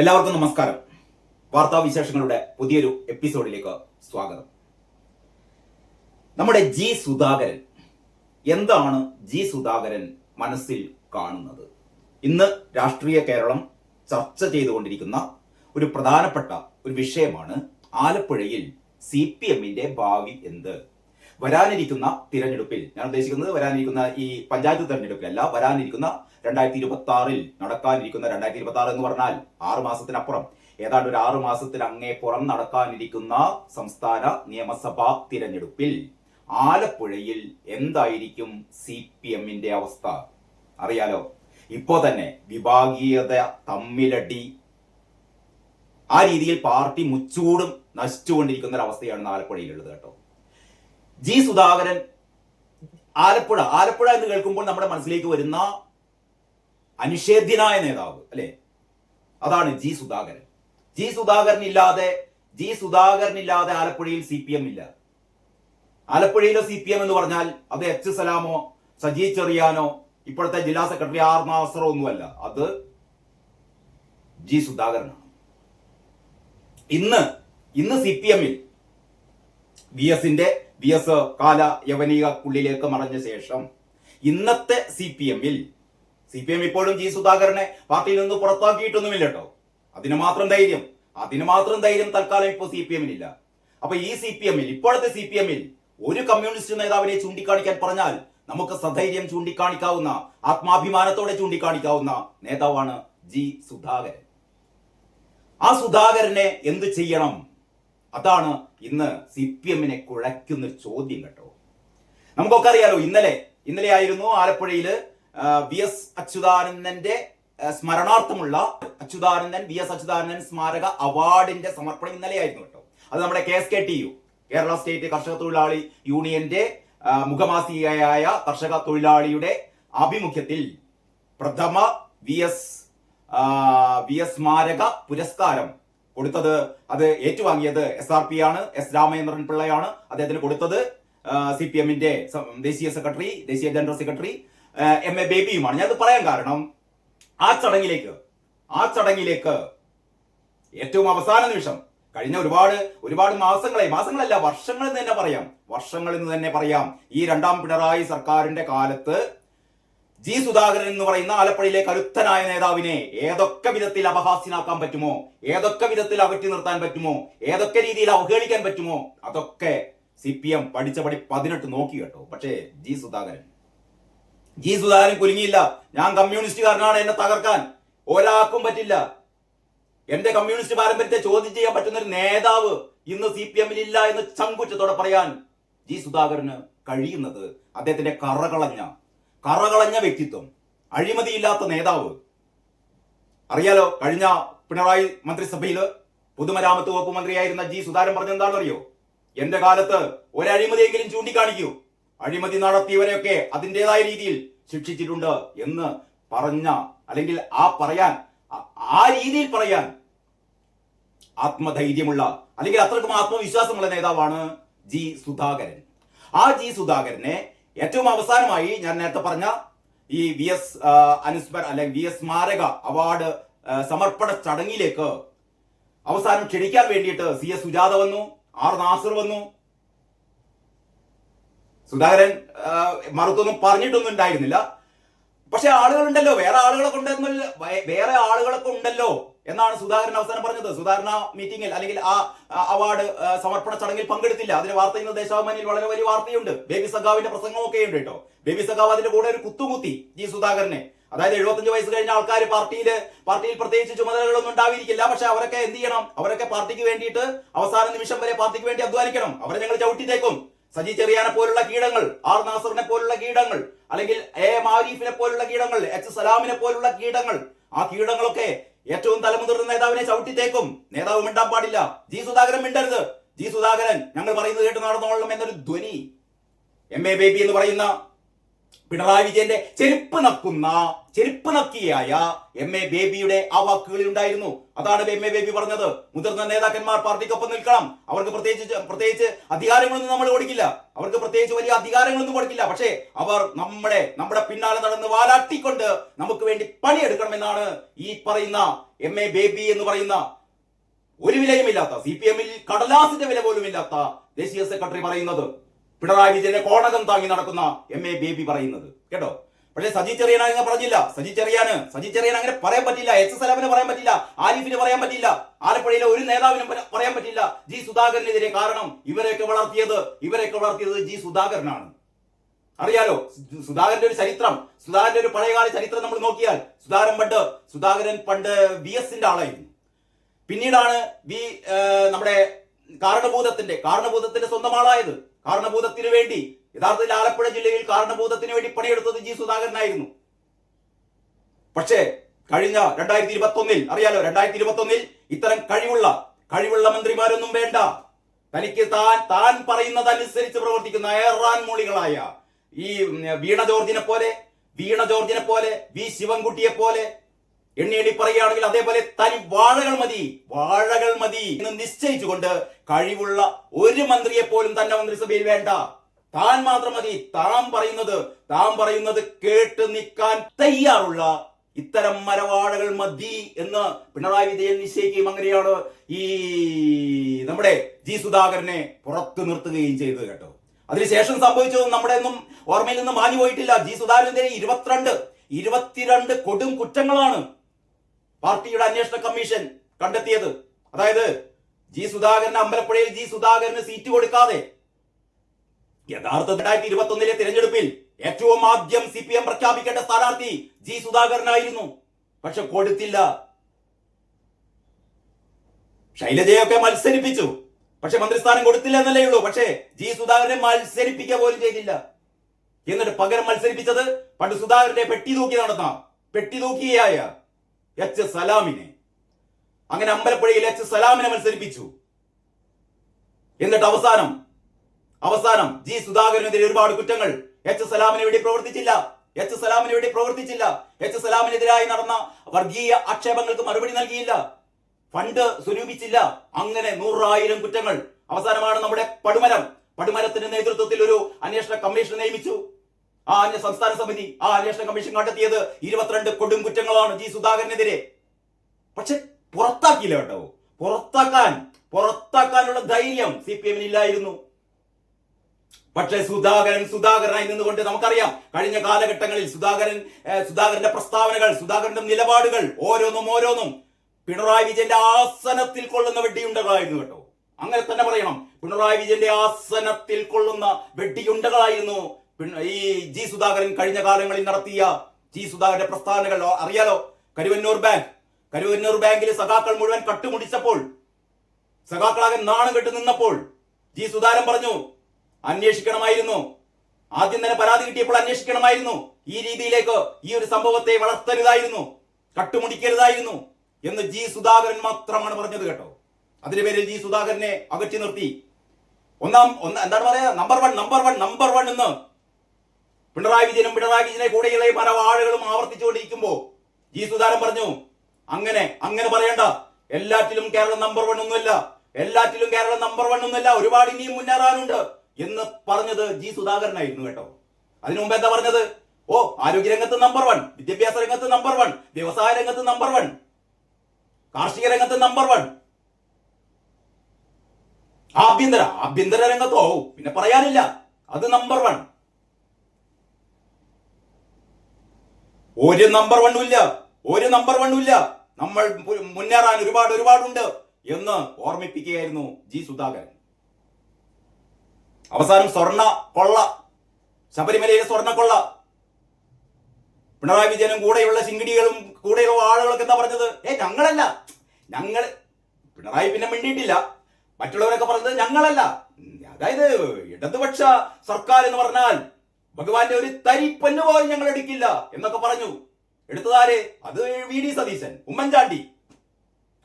എല്ലാവർക്കും നമസ്കാരം. വാർത്താ വിശേഷങ്ങളുടെ പുതിയൊരു എപ്പിസോഡിലേക്ക് സ്വാഗതം. നമ്മുടെ ജി സുധാകരൻ എന്താണ് ജി സുധാകരൻ മനസ്സിൽ കാണുന്നത്? ഇന്ന് രാഷ്ട്രീയ കേരളം ചർച്ച ചെയ്തുകൊണ്ടിരിക്കുന്ന ഒരു പ്രധാനപ്പെട്ട ഒരു വിഷയമാണ് ആലപ്പുഴയിൽ സി പി എമ്മിന്റെ ഭാവി എന്ത്? വരാനിരിക്കുന്ന തിരഞ്ഞെടുപ്പിൽ ഞാൻ ഉദ്ദേശിക്കുന്നത് വരാനിരിക്കുന്ന ഈ പഞ്ചായത്ത് തിരഞ്ഞെടുപ്പിലല്ല വരാനിരിക്കുന്ന രണ്ടായിരത്തി ഇരുപത്തി ആറിൽ നടക്കാനിരിക്കുന്ന രണ്ടായിരത്തി ഇരുപത്തി ആറ് എന്ന് പറഞ്ഞാൽ ആറ് മാസത്തിനപ്പുറം. ഏതാണ്ട് ഒരു ആറു മാസത്തിൽ അങ്ങേ പുറം നടക്കാനിരിക്കുന്ന സംസ്ഥാന നിയമസഭാ തിരഞ്ഞെടുപ്പിൽ ആലപ്പുഴയിൽ എന്തായിരിക്കും സി പി എമ്മിന്റെ അവസ്ഥ? അറിയാലോ? ഇപ്പോ തന്നെ വിഭാഗീയത തമ്മിലടി. ആ രീതിയിൽ പാർട്ടി മുച്ചൂടും നശിച്ചുകൊണ്ടിരിക്കുന്ന ഒരു അവസ്ഥയാണ് ആലപ്പുഴയിലുള്ളത് കേട്ടോ. ജി സുധാകരൻ ആലപ്പുഴ ആലപ്പുഴ എന്ന് കേൾക്കുമ്പോൾ നമ്മുടെ മനസ്സിലേക്ക് വരുന്ന അനിഷേധ്യനായ നേതാവ് അല്ലെ? അതാണ് ജി സുധാകരൻ. ജി സുധാകരൻ ഇല്ലാതെ ജി സുധാകരൻ ഇല്ലാതെ ആലപ്പുഴയിൽ സി പി എം ഇല്ല. ആലപ്പുഴയിലെ സി പി എം എന്ന് പറഞ്ഞാൽ അത് എച്ച് സലാമോ സജി ചെറിയാനോ ഇപ്പോഴത്തെ ജില്ലാ സെക്രട്ടറി ആർ നാസറോ ഒന്നുമല്ല. അത് ജി സുധാകരനാണ്. ഇന്ന് ഇന്ന് സി പി എമ്മിൽ വി എസിന്റെ വി എസ് കാല യവനികക്കുള്ളിലേക്ക് മറഞ്ഞ ശേഷം ഇന്നത്തെ സി പി എമ്മിൽ സി പി എം ഇപ്പോഴും ജി സുധാകരനെ പാർട്ടിയിൽ നിന്ന് പുറത്താക്കിയിട്ടൊന്നുമില്ല കേട്ടോ അതിന് മാത്രം ധൈര്യം അതിന് മാത്രം ധൈര്യം തൽക്കാലം ഇപ്പോൾ സി പി എമ്മിനില്ല. അപ്പൊ ഈ സി പി എമ്മിൽ ഇപ്പോഴത്തെ സി പി എമ്മിൽ ഒരു കമ്മ്യൂണിസ്റ്റ് നേതാവിനെ ചൂണ്ടിക്കാണിക്കാൻ പറഞ്ഞാൽ നമുക്ക് സധൈര്യം ചൂണ്ടിക്കാണിക്കാവുന്ന ആത്മാഭിമാനത്തോടെ ചൂണ്ടിക്കാണിക്കാവുന്ന നേതാവാണ് ജി സുധാകരൻ. ആ സുധാകരനെ എന്ത് ചെയ്യണം? അതാണ് ഇന്ന് സി പി എമ്മിനെ കുഴയ്ക്കുന്ന ചോദ്യം കേട്ടോ. നമുക്കൊക്കെ അറിയാലോ ഇന്നലെ ഇന്നലെ ആയിരുന്നു ആലപ്പുഴയിൽ വി എസ് അച്യുതാനന്ദന്റെ സ്മരണാർത്ഥമുള്ള അച്യുതാനന്ദൻ വി എസ് അച്യുതാനന്ദൻ സ്മാരക അവാർഡിന്റെ സമർപ്പണം ഇന്നലെ ആയിരുന്നു കേട്ടോ. അത് നമ്മുടെ K S K T U Kerala state കർഷക തൊഴിലാളി യൂണിയന്റെ മുഖമാസികയായ കർഷക തൊഴിലാളിയുടെ ആഭിമുഖ്യത്തിൽ പ്രഥമ വി എസ് വി എസ് സ്മാരക പുരസ്കാരം കൊടുത്തത് അത് ഏറ്റുവാങ്ങിയത് എസ് ആർ പി ആണ് എസ് രാമചന്ദ്രൻ പിള്ളയാണ്. അദ്ദേഹത്തിന് കൊടുത്തത് സി പി എമ്മിന്റെ ദേശീയ സെക്രട്ടറി ദേശീയ ജനറൽ സെക്രട്ടറി എം എ ബേബിയുമാണ്. ഞാനത് പറയാൻ കാരണം ആ ചടങ്ങിലേക്ക് ആ ചടങ്ങിലേക്ക് ഏറ്റവും അവസാന നിമിഷം കഴിഞ്ഞ ഒരുപാട് ഒരുപാട് മാസങ്ങളെ മാസങ്ങളല്ല വർഷങ്ങളിൽ തന്നെ പറയാം. വർഷങ്ങളിൽ നിന്ന് തന്നെ പറയാം. ഈ രണ്ടാം പിണറായി സർക്കാരിന്റെ കാലത്ത് ജി സുധാകരൻ എന്ന് പറയുന്ന ആലപ്പുഴയിലെ കരുത്തനായ നേതാവിനെ ഏതൊക്കെ വിധത്തിൽ അപഹാസ്യനാക്കാൻ പറ്റുമോ? ഏതൊക്കെ വിധത്തിൽ അകറ്റി നിർത്താൻ പറ്റുമോ? ഏതൊക്കെ രീതിയിൽ അവഹേളിക്കാൻ പറ്റുമോ? അതൊക്കെ സി പി എം പഠിച്ച പടി പതിനെട്ട് നോക്കി കേട്ടോ. പക്ഷേ ജി സുധാകരൻ. ജി സുധാകരൻ കുലുങ്ങിയില്ല. ഞാൻ കമ്മ്യൂണിസ്റ്റുകാരനാണ് എന്നെ തകർക്കാൻ. ഒരാൾക്കും പറ്റില്ല. എന്റെ കമ്മ്യൂണിസ്റ്റ് പാരമ്പര്യത്തെ ചോദ്യം ചെയ്യാൻ പറ്റുന്ന ഒരു നേതാവ് ഇന്ന് സി പി എമ്മിൽ ഇല്ല എന്ന് ചങ്കുറ്റത്തോടെ പറയാൻ ജി സുധാകരന് കഴിയുന്നത് അദ്ദേഹത്തിന്റെ കറകളഞ്ഞ കറകളഞ്ഞ വ്യക്തിത്വം അഴിമതിയില്ലാത്ത നേതാവ്. അറിയാലോ കഴിഞ്ഞ പിണറായി മന്ത്രിസഭയിൽ പൊതുമരാമത്ത് വകുപ്പ് മന്ത്രിയായിരുന്ന ജി സുധാരൻ പറഞ്ഞെന്താണെന്ന് അറിയോ എന്റെ കാലത്ത് ഒരഴിമതിയെങ്കിലും ചൂണ്ടിക്കാണിക്കൂ. അഴിമതി നടത്തിയവരെയൊക്കെ അതിന്റെതായ രീതിയിൽ ശിക്ഷിച്ചിട്ടുണ്ട് എന്ന് പറഞ്ഞ അല്ലെങ്കിൽ ആ പറയാൻ ആ രീതിയിൽ പറയാൻ ആത്മധൈര്യമുള്ള അല്ലെങ്കിൽ അത്രക്കും ആത്മവിശ്വാസമുള്ള നേതാവാണ് ജി സുധാകരൻ. ആ ജി സുധാകരനെ ഏറ്റവും അവസാനമായി ഞാൻ നേരത്തെ പറഞ്ഞ ഈ വി എസ് അനുസ്മര അല്ലെങ്കിൽ വി എസ് സ്മാരക അവാർഡ് സമർപ്പണ ചടങ്ങിലേക്ക് അവസാനം ക്ഷണിക്കാൻ വേണ്ടിയിട്ട് സി എസ് സുജാത വന്നു ആർ നാസർ വന്നു. സുധാകരൻ മറുത്തൊന്നും പറഞ്ഞിട്ടൊന്നും ഉണ്ടായിരുന്നില്ല. പക്ഷെ ആളുകളുണ്ടല്ലോ വേറെ ആളുകളൊക്കെ ഉണ്ടെന്നല്ല വേറെ ആളുകളൊക്കെ ഉണ്ടല്ലോ എന്നാണ് സുധാകരൻ അവസാനം പറഞ്ഞത്. സുധാകരൻ ആ മീറ്റിംഗിൽ അല്ലെങ്കിൽ ആ അവാർഡ് സമർപ്പണ ചടങ്ങിൽ പങ്കെടുത്തില്ല. അതിന് വാർത്ത ഇന്ന് ദേശാഭിമാനിയിൽ വളരെ വലിയ വാർത്തയുണ്ട്. ബേബി സഖാവിന്റെ പ്രസംഗമൊക്കെ ഉണ്ട് കേട്ടോ. ബേബി സഖാവ് അതിന്റെ കൂടെ ഒരു കുത്തുകുത്തി ജി സുധാകരനെ. അതായത് എഴുപത്തഞ്ച് വയസ്സ് കഴിഞ്ഞ ആൾക്കാർ പാർട്ടിയിൽ പാർട്ടിയിൽ പ്രത്യേകിച്ച് ചുമതലകളൊന്നും ഉണ്ടാവിരിക്കില്ല. പക്ഷെ അവരൊക്കെ എന്ത് ചെയ്യണം? അവരൊക്കെ പാർട്ടിക്ക് വേണ്ടിയിട്ട് അവസാന നിമിഷം വരെ പാർട്ടിക്ക് വേണ്ടി അധ്വാനിക്കണം. അവരെ ഞങ്ങൾ ചവിട്ടിത്തേക്കും സജി ചെറിയാനെ പോലുള്ള കീടങ്ങൾ ആർ നാസറിനെ പോലുള്ള കീടങ്ങൾ അല്ലെങ്കിൽ എ ആരിഫിനെ പോലുള്ള കീടങ്ങൾ എച്ച് സലാമിനെ പോലുള്ള കീടങ്ങൾ ആ കീടങ്ങളൊക്കെ ഏറ്റവും തലമുതിർന്ന നേതാവിനെ ചവിട്ടിത്തേക്കും. നേതാവ് മിണ്ടാൻ പാടില്ല. ജി സുധാകരൻ മിണ്ടരുത്. ജി സുധാകരൻ ഞങ്ങൾ പറയുന്നത് കേട്ട് നടന്നോളണം എന്നൊരു ധ്വനി. എം എ ബേബി എന്ന് പറയുന്ന പിണറായി വിജയന്റെ ചെരുപ്പ് നക്കുന്ന ചെരുപ്പ് നക്കിയായ എം എ ബേബിയുടെ ആ വാക്കുകളിൽ ഉണ്ടായിരുന്നു. അതാണ് എം എ ബേബി പറഞ്ഞത്. മുതിർന്ന നേതാക്കന്മാർ പാർട്ടിക്കൊപ്പം നിൽക്കണം. അവർക്ക് പ്രത്യേകിച്ച് പ്രത്യേകിച്ച് അധികാരങ്ങളൊന്നും നമ്മൾ കൊടുക്കില്ല. അവർക്ക് പ്രത്യേകിച്ച് വലിയ അധികാരങ്ങളൊന്നും കൊടുക്കില്ല. പക്ഷേ അവർ നമ്മുടെ നമ്മുടെ പിന്നാലെ നടന്ന് വാലാട്ടിക്കൊണ്ട് നമുക്ക് വേണ്ടി പണിയെടുക്കണമെന്നാണ് ഈ പറയുന്ന എം എ ബേബി എന്ന് പറയുന്ന ഒരു വിലയുമില്ലാത്ത സി പി എമ്മിൽ കടലാസിന്റെ വില പോലും ഇല്ലാത്ത ദേശീയ സെക്രട്ടറി പറയുന്നത്. പിണറായി വിജയന്റെ കോണകം താങ്ങി നടക്കുന്ന എം എ ബേബി പറയുന്നത്. കേട്ടോ? പക്ഷേ സജി ചെറിയാൻ അങ്ങനെ പറഞ്ഞില്ല. സജി ചെറിയാന് സജി ചെറിയാൻ അങ്ങനെ പറയാൻ പറ്റില്ല. എസ് എസ് അലാമിന് പറയാൻ പറ്റില്ല. ആരിഫിന് പറയാൻ പറ്റില്ല. ആലപ്പുഴയിലെ ഒരു നേതാവിനും പറയാൻ പറ്റില്ല. ജി സുധാകരനെതിരെ കാരണം ഇവരെയൊക്കെ വളർത്തിയത് ഇവരെയൊക്കെ വളർത്തിയത് ജി സുധാകരനാണ്. അറിയാലോ? സുധാകരന്റെ ഒരു ചരിത്രം സുധാകരന്റെ ഒരു പഴയകാല ചരിത്രം നമ്മൾ നോക്കിയാൽ സുധാകരൻ പണ്ട് സുധാകരൻ പണ്ട് വി എസിന്റെ ആളായിരുന്നു. പിന്നീടാണ് വി നമ്മുടെ കാരണഭൂതത്തിന്റെ കാരണഭൂതത്തിന്റെ സ്വന്തം ആളായത് കാരണഭൂതത്തിന് വേണ്ടി യഥാർത്ഥത്തിൽ ആലപ്പുഴ ജില്ലയിൽ കാരണഭൂതത്തിന് വേണ്ടി പണിയെടുത്തത് ജി സുധാകരനായിരുന്നു. പക്ഷേ കഴിഞ്ഞ രണ്ടായിരത്തി ഇരുപത്തി ഒന്നിൽ അറിയാലോ രണ്ടായിരത്തി ഇരുപത്തി ഒന്നിൽ ഇത്തരം കഴിവുള്ള കഴിവുള്ള മന്ത്രിമാരൊന്നും വേണ്ട. തനിക്ക് താൻ താൻ പറയുന്നതനുസരിച്ച് പ്രവർത്തിക്കുന്ന ഏറാൻ മൂളികളായ ഈ വീണ ജോർജിനെ പോലെ വീണ ജോർജിനെ പോലെ വി ശിവൻകുട്ടിയെ പോലെ എണ്ണി എണ്ണി പറയുകയാണെങ്കിൽ അതേപോലെ തനി വാഴകൾ മതി വാഴകൾ മതി എന്ന് നിശ്ചയിച്ചുകൊണ്ട് കഴിവുള്ള ഒരു മന്ത്രിയെ പോലും തന്നെ മന്ത്രിസഭയിൽ വേണ്ട. താൻ മാത്രം മതി താൻ പറയുന്നത് താൻ പറയുന്നത് കേട്ട് നിൽക്കാൻ തയ്യാറുള്ള ഇത്തരം മരവാഴകൾ മതി എന്ന് പിണറായി വിജയൻ നിശ്ചയിക്കുകയും അങ്ങനെയാണ് ഈ നമ്മുടെ ജി സുധാകരനെ പുറത്തു നിർത്തുകയും ചെയ്തത് കേട്ടോ. അതിനുശേഷം സംഭവിച്ചത് നമ്മുടെ ഒന്നും ഓർമ്മയിൽ നിന്ന് മാഞ്ഞു പോയിട്ടില്ല ജി സുധാകരനെതിരെ ഇരുപത്തിരണ്ട് ഇരുപത്തിരണ്ട് കൊടും കുറ്റങ്ങളാണ് പാർട്ടിയുടെ അന്വേഷണ കമ്മീഷൻ കണ്ടെത്തിയത്. അതായത് ജി സുധാകരന് അമ്പലപ്പുഴയിൽ ജി സുധാകരന് സീറ്റ് കൊടുക്കാതെ യഥാർത്ഥ രണ്ടായിരത്തി ഇരുപത്തി ഒന്നിലെ തിരഞ്ഞെടുപ്പിൽ ഏറ്റവും ആദ്യം സി പി എം പ്രഖ്യാപിക്കേണ്ട സ്ഥാനാർത്ഥി ജി സുധാകരനായിരുന്നു. പക്ഷെ കൊടുത്തില്ല. ശൈലജയൊക്കെ മത്സരിപ്പിച്ചു. പക്ഷെ മന്ത്രിസ്ഥാനം കൊടുത്തില്ല എന്നല്ലേ ഉള്ളൂ. പക്ഷേ ജി സുധാകരനെ മത്സരിപ്പിക്കുക പോലും ചെയ്തില്ല. എന്നിട്ട് പകരം മത്സരിപ്പിച്ചത് പണ്ട് സുധാകരന്റെ പെട്ടി തൂക്കി നടന്ന പെട്ടി തൂക്കിയായ എച്ച് സലാമിനെ അങ്ങനെ അമ്പലപ്പുഴയിൽ എച്ച് സലാമിനെ മത്സരിപ്പിച്ചു. എന്നിട്ട് അവസാനം അവസാനം ജി സുധാകരനെതിരെ ഒരുപാട് കുറ്റങ്ങൾ. എച്ച് സലാമിന് വേണ്ടി പ്രവർത്തിച്ചില്ല. എച്ച് സലാമിന് വേണ്ടി പ്രവർത്തിച്ചില്ല. എച്ച് സലാമിനെതിരായി നടന്ന വർഗീയ ആക്ഷേപങ്ങൾക്ക് മറുപടി നൽകിയില്ല. ഫണ്ട് സ്വരൂപിച്ചില്ല. അങ്ങനെ നൂറായിരം കുറ്റങ്ങൾ. അവസാനമാണ് നമ്മുടെ പടുമരം. പടുമരത്തിന്റെ നേതൃത്വത്തിൽ ഒരു അന്വേഷണ കമ്മീഷൻ നിയമിച്ചു. ആ അന്വ സംസ്ഥാന സമിതി ആ അന്വേഷണ കമ്മീഷൻ കണ്ടെത്തിയത് ഇരുപത്തിരണ്ട് കൊടും കുറ്റങ്ങളാണ് ജി സുധാകരനെതിരെ. പക്ഷെ പുറത്താക്കിയില്ല കേട്ടോ. പുറത്താക്കാൻ പുറത്താക്കാനുള്ള ധൈര്യം സി പി എമ്മിന് ഇല്ലായിരുന്നു പക്ഷേ സുധാകരൻ സുധാകരനായി നിന്നുകൊണ്ട് നമുക്കറിയാം കഴിഞ്ഞ കാലഘട്ടങ്ങളിൽ സുധാകരൻ സുധാകരന്റെ പ്രസ്താവനകൾ സുധാകരന്റെ നിലപാടുകൾ ഓരോന്നും ഓരോന്നും പിണറായി വിജയന്റെ ആസനത്തിൽ കൊള്ളുന്ന വെടിയുണ്ടകളായിരുന്നു കേട്ടോ. അങ്ങനെ തന്നെ പറയണം പിണറായി വിജയന്റെ ആസനത്തിൽ കൊള്ളുന്ന വെടിയുണ്ടകളായിരുന്നു പിണ- ഈ ജി സുധാകരൻ കഴിഞ്ഞ കാലങ്ങളിൽ നടത്തിയ ജി സുധാകരന്റെ പ്രസ്താവനകൾ അറിയാലോ? കരുവന്നൂർ ബാങ്ക്. കരുവന്നൂർ ബാങ്കിലെ സഖാക്കൾ മുഴുവൻ കട്ടുമുടിച്ചപ്പോൾ സഖാക്കളാകെ നാണം കെട്ട് നിന്നപ്പോൾ ജി സുധാകരൻ പറഞ്ഞു അന്വേഷിക്കണമായിരുന്നു. ആദ്യം തന്നെ പരാതി കിട്ടിയപ്പോൾ അന്വേഷിക്കണമായിരുന്നു. ഈ രീതിയിലേക്ക് ഈ ഒരു സംഭവത്തെ വളർത്തരുതായിരുന്നു. കട്ടുമുടിക്കരുതായിരുന്നു. എന്ന് ജി സുധാകരൻ മാത്രമാണ് പറഞ്ഞത് കേട്ടോ. അതിന്റെ പേരിൽ ജി സുധാകരനെ അകറ്റി നിർത്തി. ഒന്നാം ഒന്ന് എന്താണ് പറയാ? Number one number one number one എന്ന് പിണറായി വിജയനും പിണറായി വിജയനെ കൂടെയുള്ള പല ആളുകളും ആവർത്തിച്ചുകൊണ്ടിരിക്കുമ്പോ ജി സുധാരൻ പറഞ്ഞു അങ്ങനെ അങ്ങനെ പറയണ്ട. എല്ലാറ്റിലും കേരളം നമ്പർ വൺ ഒന്നുമല്ല. എല്ലാറ്റിലും കേരളം നമ്പർ വൺ ഒന്നുമല്ല. ഒരുപാട് ഇനിയും മുന്നേറാനുണ്ട്. എന്ന് പറഞ്ഞത് ജി സുധാകരനായിരുന്നു കേട്ടോ. അതിനു മുമ്പ് എന്താ പറഞ്ഞത്? ഓ ആരോഗ്യ രംഗത്ത് നമ്പർ വൺ വിദ്യാഭ്യാസ രംഗത്ത് നമ്പർ വൺ വ്യവസായ രംഗത്ത് നമ്പർ വൺ കാർഷിക രംഗത്ത് നമ്പർ വൺ ആഭ്യന്തര ആഭ്യന്തര രംഗത്തോ? പിന്നെ പറയാനില്ല. അത് നമ്പർ വൺ ഒരു നമ്പർ വണ്ണും ഇല്ല. ഒരു നമ്പർ വണ്ണും ഇല്ല. നമ്മൾ മുന്നേറാൻ ഒരുപാട് ഒരുപാടുണ്ട് എന്ന് ഓർമ്മിപ്പിക്കുകയായിരുന്നു ജി സുധാകരൻ. അവസാനം സ്വർണ കൊള്ള ശബരിമലയിലെ സ്വർണ കൊള്ള. പിണറായി വിജയനും കൂടെയുള്ള ശിങ്കിടികളും കൂടെയുള്ള ആളുകളൊക്കെ എന്താ പറഞ്ഞത്? ഏ ഞങ്ങളല്ല. ഞങ്ങൾ പിണറായി പിന്നെ മിണ്ടിയിട്ടില്ല. മറ്റുള്ളവരൊക്കെ പറഞ്ഞത് ഞങ്ങളല്ല. അതായത് ഇടതുപക്ഷ സർക്കാർ എന്ന് പറഞ്ഞാൽ ഭഗവാന്റെ ഒരു തരിപ്പന്ന് പോലും ഞങ്ങൾ എടുക്കില്ല എന്നൊക്കെ പറഞ്ഞു. എടുത്തതാര്? അത് വി ഡി സതീശൻ ഉമ്മൻചാണ്ടി.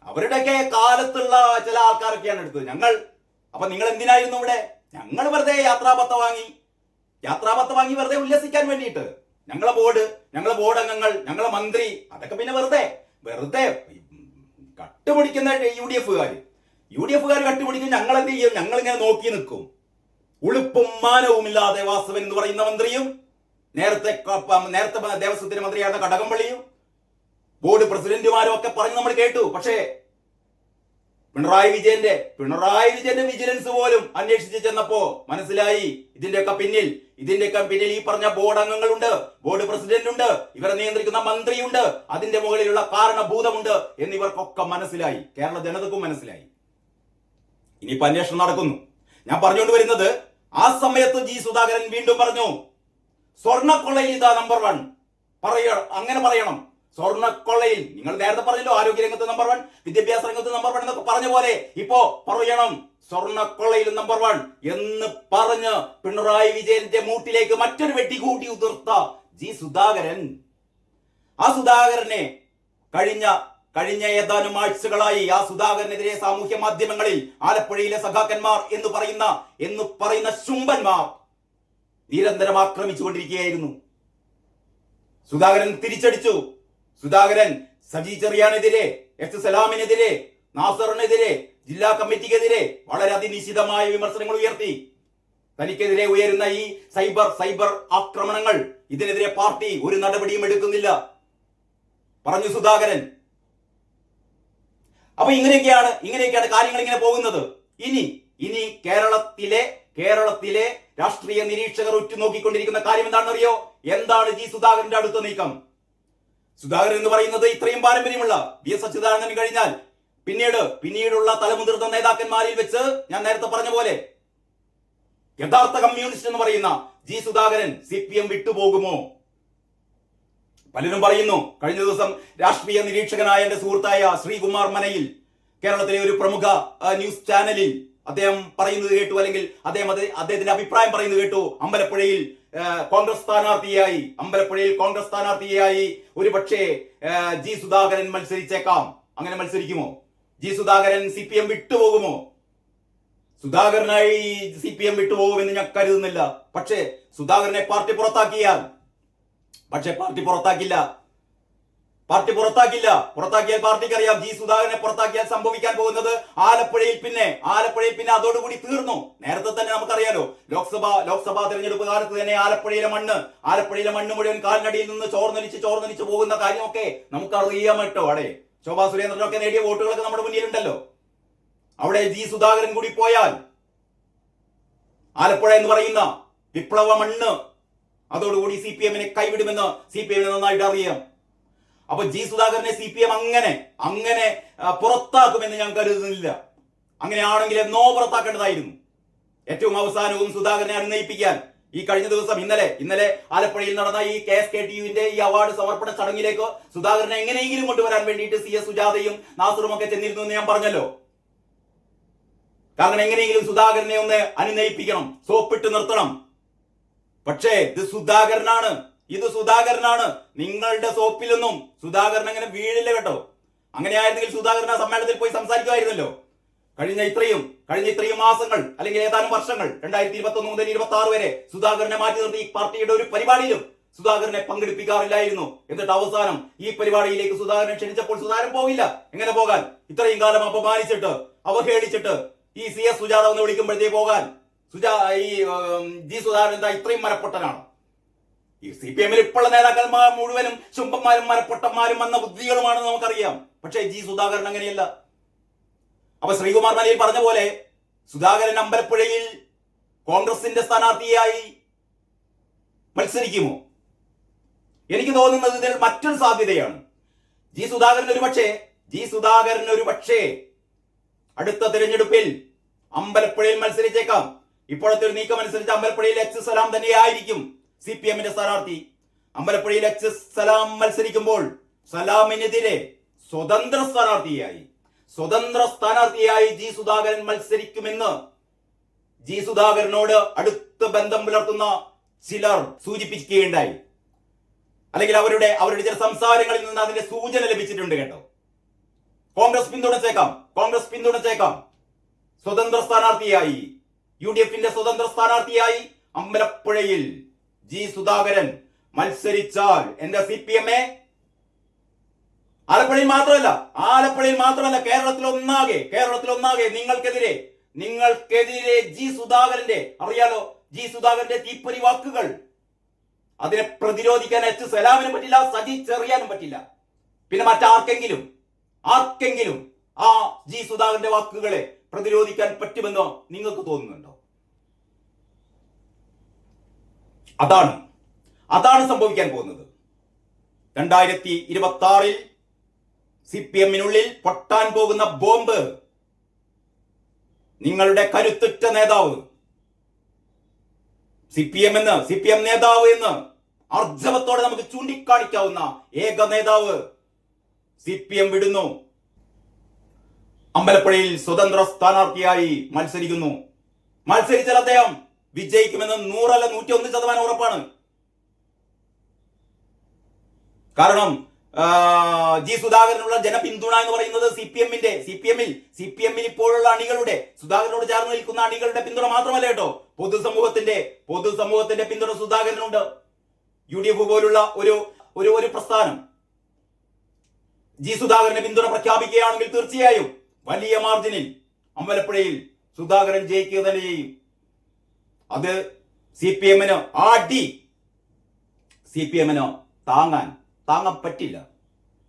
അവരുടെയൊക്കെ കാലത്തുള്ള ചില ആൾക്കാരൊക്കെയാണ് എടുത്തത്. ഞങ്ങൾ അപ്പൊ നിങ്ങൾ എന്തിനായിരുന്നു ഇവിടെ? ഞങ്ങൾ വെറുതെ യാത്രാപത്ത വാങ്ങി. യാത്രാപത്ത വാങ്ങി വെറുതെ ഉല്ലസിക്കാൻ വേണ്ടിയിട്ട്. ഞങ്ങളെ ബോർഡ് ഞങ്ങളെ ബോർഡ് അംഗങ്ങൾ ഞങ്ങളെ മന്ത്രി അതൊക്കെ പിന്നെ വെറുതെ വെറുതെ കട്ടുപിടിക്കുന്ന യു ഡി എഫുകാർ യു ഡി എഫുകാർ കട്ടുപിടിക്കും ഞങ്ങൾ എന്ത് ചെയ്യും? ഞങ്ങൾ ഇങ്ങനെ നോക്കി നിൽക്കും. ഉളുപ്പും മാനവും ഇല്ലാതെ വാസവൻ എന്ന് പറയുന്ന മന്ത്രിയും നേരത്തെ നേരത്തെ ദേവസ്വത്തിന്റെ മന്ത്രിയായിരുന്ന കടകംപള്ളിയും ബോർഡ് പ്രസിഡന്റുമാരും ഒക്കെ പറഞ്ഞ് നമ്മൾ കേട്ടു. പക്ഷേ പിണറായി വിജയന്റെ പിണറായി വിജയന്റെ വിജിലൻസ് പോലും അന്വേഷിച്ച് ചെന്നപ്പോ മനസ്സിലായി ഇതിന്റെയൊക്കെ പിന്നിൽ ഇതിന്റെയൊക്കെ പിന്നിൽ ഈ പറഞ്ഞ ബോർഡ് അംഗങ്ങളുണ്ട് ബോർഡ് പ്രസിഡന്റ് ഉണ്ട് ഇവരെ നിയന്ത്രിക്കുന്ന മന്ത്രിയുണ്ട് അതിന്റെ മുകളിലുള്ള കാരണഭൂതമുണ്ട് എന്നിവർക്കൊക്കെ മനസ്സിലായി. കേരള ജനതക്കും മനസ്സിലായി. ഇനിയിപ്പോ അന്വേഷണം നടക്കുന്നു. ഞാൻ പറഞ്ഞുകൊണ്ട് വരുന്നത് ആ സമയത്ത് ജി സുധാകരൻ വീണ്ടും പറഞ്ഞു സ്വർണക്കൊള്ളയിൽ ഇതാ നമ്പർ വൺ പറയ അങ്ങനെ പറയണം. സ്വർണക്കൊള്ളയിൽ നിങ്ങൾ നേരത്തെ പറഞ്ഞല്ലോ ആരോഗ്യ രംഗത്ത് നമ്പർ വൺ വിദ്യാഭ്യാസ രംഗത്ത് നമ്പർ വൺ എന്നൊക്കെ പറഞ്ഞ പോലെ ഇപ്പോ പറയണം സ്വർണക്കൊള്ളയിൽ നമ്പർ വൺ എന്ന് പറഞ്ഞ് പിണറായി വിജയന്റെ മൂട്ടിലേക്ക് മറ്റൊരു വെട്ടിക്കൂട്ടി ഉതിർത്ത ജി സുധാകരൻ. ആ സുധാകരനെ കഴിഞ്ഞ കഴിഞ്ഞ ഏതാനും ആഴ്ചകളായി ആ സുധാകരനെതിരെ സാമൂഹ്യ മാധ്യമങ്ങളിൽ ആലപ്പുഴയിലെ സഖാക്കന്മാർ എന്ന് പറയുന്ന എന്ന് പറയുന്ന ശുംബന്മാർ നിരന്തരം ആക്രമിച്ചുകൊണ്ടിരിക്കുകയായിരുന്നു. സുധാകരൻ തിരിച്ചടിച്ചു. സുധാകരൻ സജി ചെറിയാനെതിരെ എസ് സലാമിനെതിരെ നാസറിനെതിരെ ജില്ലാ കമ്മിറ്റിക്കെതിരെ വളരെ അതിനിശ്ചിതമായ വിമർശനങ്ങൾ ഉയർത്തി. തനിക്കെതിരെ ഉയരുന്ന ഈ സൈബർ സൈബർ ആക്രമണങ്ങൾ ഇതിനെതിരെ പാർട്ടി ഒരു നടപടിയും എടുക്കുന്നില്ല. പറഞ്ഞു സുധാകരൻ അപ്പൊ ഇങ്ങനെയൊക്കെയാണ് ഇങ്ങനെയൊക്കെയാണ് കാര്യങ്ങൾ ഇങ്ങനെ പോകുന്നത്. ഇനി ഇനി കേരളത്തിലെ കേരളത്തിലെ രാഷ്ട്രീയ നിരീക്ഷകർ ഉറ്റുനോക്കിക്കൊണ്ടിരിക്കുന്ന കാര്യം എന്താണെന്നറിയോ? എന്താണ് ജി സുധാകരന്റെ അടുത്ത നീക്കം? സുധാകരൻ എന്ന് പറയുന്നത് ഇത്രയും പാരമ്പര്യമുള്ള വി എസ് അച്യുതാനന്ദൻ കഴിഞ്ഞാൽ പിന്നീട് പിന്നീടുള്ള തലമുതിർന്ന നേതാക്കന്മാരിൽ വെച്ച് ഞാൻ നേരത്തെ പറഞ്ഞ പോലെ യഥാർത്ഥ കമ്മ്യൂണിസ്റ്റ് എന്ന് പറയുന്ന G Sudhakaran C P M വിട്ടുപോകുമോ? പലരും പറയുന്നു കഴിഞ്ഞ ദിവസം രാഷ്ട്രീയ നിരീക്ഷകനായ എന്റെ സുഹൃത്തായ ശ്രീകുമാർ മനയിൽ കേരളത്തിലെ ഒരു പ്രമുഖ ന്യൂസ് ചാനലിൽ അദ്ദേഹം പറയുന്നത് കേട്ടു അല്ലെങ്കിൽ അദ്ദേഹം അദ്ദേഹത്തിന്റെ അഭിപ്രായം പറയുന്നത് കേട്ടു. അമ്പലപ്പുഴയിൽ കോൺഗ്രസ് സ്ഥാനാർത്ഥിയായി അമ്പലപ്പുഴയിൽ കോൺഗ്രസ് സ്ഥാനാർത്ഥിയായി ഒരു പക്ഷേ ജി സുധാകരൻ മത്സരിച്ചേക്കാം. അങ്ങനെ മത്സരിക്കുമോ? G Sudhakaran C P M വിട്ടുപോകുമോ? സുധാകരനായി സി പി എം വിട്ടുപോകുമെന്ന് ഞാൻ കരുതുന്നില്ല. പക്ഷേ സുധാകരനെ പാർട്ടി പുറത്താക്കിയാൽ പക്ഷെ പാർട്ടി പുറത്താക്കില്ല. പാർട്ടി പുറത്താക്കില്ല. പുറത്താക്കിയാൽ പാർട്ടിക്ക് അറിയാം ജി സുധാകരനെ പുറത്താക്കിയാൽ സംഭവിക്കാൻ പോകുന്നത് ആലപ്പുഴയിൽ പിന്നെ ആലപ്പുഴയിൽ പിന്നെ അതോടുകൂടി തീർന്നു. നേരത്തെ തന്നെ നമുക്കറിയാലോ ലോക്സഭ ലോക്സഭാ തെരഞ്ഞെടുപ്പ് കാലത്ത് തന്നെ ആലപ്പുഴയിലെ മണ്ണ് ആലപ്പുഴയിലെ മണ്ണ് മുഴുവൻ കാലിനടിയിൽ നിന്ന് ചോർന്നലിച്ച് ചോർന്നലിച്ച് പോകുന്ന കാര്യമൊക്കെ നമുക്കറിയാം കേട്ടോ അവിടെ ശോഭാ സുരേന്ദ്രനൊക്കെ നേടിയ വോട്ടുകളൊക്കെ നമ്മുടെ മുന്നിലുണ്ടല്ലോ. അവിടെ ജി സുധാകരൻ കൂടി പോയാൽ ആലപ്പുഴ എന്ന് പറയുന്ന വിപ്ലവ മണ്ണ് അതോടുകൂടി സി പി എമ്മിനെ കൈവിടുമെന്ന് സി പി എമ്മിന് നന്നായിട്ട് അറിയാം. അപ്പൊ ജി സുധാകരനെ സി പി എം അങ്ങനെ അങ്ങനെ പുറത്താക്കുമെന്ന് ഞാൻ കരുതുന്നില്ല. അങ്ങനെയാണെങ്കിൽ എന്നോ പുറത്താക്കേണ്ടതായിരുന്നു. ഏറ്റവും അവസാനവും സുധാകരനെ അനുനയിപ്പിക്കാൻ ഈ കഴിഞ്ഞ ദിവസം ഇന്നലെ ഇന്നലെ ആലപ്പുഴയിൽ നടന്ന ഈ കെ എസ് കെ ടി യുവിന്റെ ഈ അവാർഡ് സമർപ്പണ ചടങ്ങിലേക്ക് സുധാകരനെ എങ്ങനെയെങ്കിലും കൊണ്ടുവരാൻ വേണ്ടിയിട്ട് സി എസ് സുജാതയും നാസറും ഒക്കെ ചെന്നിരുന്നു എന്ന് ഞാൻ പറഞ്ഞല്ലോ. കാരണം എങ്ങനെയെങ്കിലും സുധാകരനെ ഒന്ന് അനുനയിപ്പിക്കണം സോപ്പിട്ട് നിർത്തണം. പക്ഷേ ഇത് സുധാകരനാണ്. ഇത് സുധാകരനാണ്. നിങ്ങളുടെ സോപ്പിലൊന്നും സുധാകരൻ അങ്ങനെ വീഴില്ല കേട്ടോ. അങ്ങനെയായിരുന്നെങ്കിൽ സുധാകരൻ ആ സമ്മേളനത്തിൽ പോയി സംസാരിക്കുമായിരുന്നല്ലോ. കഴിഞ്ഞ ഇത്രയും കഴിഞ്ഞ ഇത്രയും മാസങ്ങൾ അല്ലെങ്കിൽ ഏതാനും വർഷങ്ങൾ രണ്ടായിരത്തി ഇരുപത്തി ഒന്ന് മുതൽ ഇരുപത്തി ആറ് വരെ സുധാകരനെ മാറ്റി നിർത്തി ഈ പാർട്ടിയുടെ ഒരു പരിപാടിയിലും സുധാകരനെ പങ്കെടുപ്പിക്കാറില്ലായിരുന്നു. എന്നിട്ട് അവസാനം ഈ പരിപാടിയിലേക്ക് സുധാകരനെ ക്ഷണിച്ചപ്പോൾ സുധാകരൻ പോകില്ല. എങ്ങനെ പോകാൻ? ഇത്രയും കാലം അപമാനിച്ചിട്ട് അവഹേളിച്ചിട്ട് ഈ സി എസ് സുജാത എന്ന് വിളിക്കുമ്പോഴത്തേക്ക് പോകാൻ സുജാ ഈ ജി സുധാകരൻ എന്താ ഇത്രയും മരപ്പൊട്ടനാണ്? ഈ സി പി എമ്മിൽ ഇപ്പോഴുള്ള നേതാക്കന്മാർ മുഴുവനും ചുംബന്മാരും മരപ്പൊട്ടന്മാരും വന്ന ബുദ്ധികളുമാണെന്ന് നമുക്കറിയാം. പക്ഷേ ജി സുധാകരൻ അങ്ങനെയല്ല. അപ്പൊ ശ്രീകുമാർ മലയിൽ പറഞ്ഞ പോലെ സുധാകരൻ അമ്പലപ്പുഴയിൽ കോൺഗ്രസിന്റെ സ്ഥാനാർത്ഥിയായി മത്സരിക്കുമോ? എനിക്ക് തോന്നുന്നത് ഇതിൽ മറ്റൊരു സാധ്യതയാണ്. ജി സുധാകരൻ ഒരു പക്ഷേ ജി സുധാകരൻ ഒരു പക്ഷേ അടുത്ത തിരഞ്ഞെടുപ്പിൽ അമ്പലപ്പുഴയിൽ മത്സരിച്ചേക്കാം. ഇപ്പോഴത്തെ ഒരു നീക്കം അനുസരിച്ച് അമ്പലപ്പുഴയിൽ എച്ച് സലാം തന്നെയായിരിക്കും സി പി എമ്മിന്റെ സ്ഥാനാർത്ഥി. അമ്പലപ്പുഴയിൽ എച്ച് സലാം മത്സരിക്കുമ്പോൾ സലാമിനെതിരെ സ്വതന്ത്ര സ്ഥാനാർത്ഥിയായി. സ്വതന്ത്ര സ്ഥാനാർത്ഥിയായി ജി സുധാകരൻ മത്സരിക്കുമെന്ന് ജി സുധാകരനോട് അടുത്ത ബന്ധം പുലർത്തുന്ന ചിലർ സൂചിപ്പിക്കുകയുണ്ടായി. അല്ലെങ്കിൽ അവരുടെ അവരുടെ ചില സംസാരങ്ങളിൽ നിന്ന് അതിന്റെ സൂചന ലഭിച്ചിട്ടുണ്ട് കേട്ടോ. കോൺഗ്രസ് പിന്തുണച്ചേക്കാം കോൺഗ്രസ് പിന്തുണച്ചേക്കാം. സ്വതന്ത്ര സ്ഥാനാർത്ഥിയായി. യു ഡി എഫിന്റെ സ്വതന്ത്ര സ്ഥാനാർത്ഥിയായി അമ്പലപ്പുഴയിൽ ജി സുധാകരൻ മത്സരിച്ചാൽ എന്റെ സി പി എം എ ആലപ്പുഴയിൽ മാത്രമല്ല ആലപ്പുഴയിൽ മാത്രമല്ല കേരളത്തിൽ ഒന്നാകെ കേരളത്തിൽ ഒന്നാകെ നിങ്ങൾക്കെതിരെ നിങ്ങൾക്കെതിരെ ജി സുധാകരന്റെ അറിയാലോ ജി സുധാകരന്റെ തീപ്പൊരി വാക്കുകൾ. അതിനെ പ്രതിരോധിക്കാൻ എച്ച് സലാമിനും പറ്റില്ല സജി ചെറിയാനും പറ്റില്ല. പിന്നെ മറ്റാർക്കെങ്കിലും ആർക്കെങ്കിലും ആ ജി സുധാകരന്റെ വാക്കുകളെ പ്രതിരോധിക്കാൻ പറ്റുമെന്നോ നിങ്ങൾക്ക് തോന്നുന്നുണ്ടോ? അതാണ്. അതാണ് സംഭവിക്കാൻ പോകുന്നത്. രണ്ടായിരത്തി ഇരുപത്തി ആറിൽ സി പി എമ്മിനുള്ളിൽ പൊട്ടാൻ പോകുന്ന ബോംബ്. നിങ്ങളുടെ കരുത്തുറ്റ നേതാവ്. സി പി എം എന്ന് സി പി എം നേതാവ് എന്ന് അർജവത്തോടെ നമുക്ക് ചൂണ്ടിക്കാണിക്കാവുന്ന ഏക നേതാവ് സി പി എം വിടുന്നു. അമ്പലപ്പുഴയിൽ സ്വതന്ത്ര സ്ഥാനാർത്ഥിയായി മത്സരിക്കുന്നു. മത്സരിച്ചാൽ അദ്ദേഹം വിജയിക്കുമെന്ന് നൂറല്ല നൂറ്റി ഒന്ന് ശതമാനം ഉറപ്പാണ്. കാരണം ജി സുധാകരനുള്ള ജനപിന്തുണ എന്ന് പറയുന്നത് സി പി എമ്മിന്റെ സി പി എമ്മിൽ സി പി എമ്മിൽ ഇപ്പോഴുള്ള അണികളുടെ സുധാകരനോട് ചേർന്ന് നിൽക്കുന്ന അണികളുടെ പിന്തുണ മാത്രമല്ല കേട്ടോ. പൊതുസമൂഹത്തിന്റെ പൊതുസമൂഹത്തിന്റെ പിന്തുണ സുധാകരനുണ്ട്. യു ഡി എഫ് പോലുള്ള ഒരു ഒരു ഒരു പ്രസ്ഥാനം. ജി സുധാകരന്റെ പിന്തുണ പ്രഖ്യാപിക്കുകയാണെങ്കിൽ തീർച്ചയായും വലിയ മാർജിനിൽ അമ്പലപ്പുഴയിൽ സുധാകരൻ ജയിക്കുക തന്നെ ചെയ്യും. അത് സി പി എമ്മിനോ ആ ഡി സി പി എമ്മിനോ താങ്ങാൻ. താങ്ങാൻ പറ്റില്ല.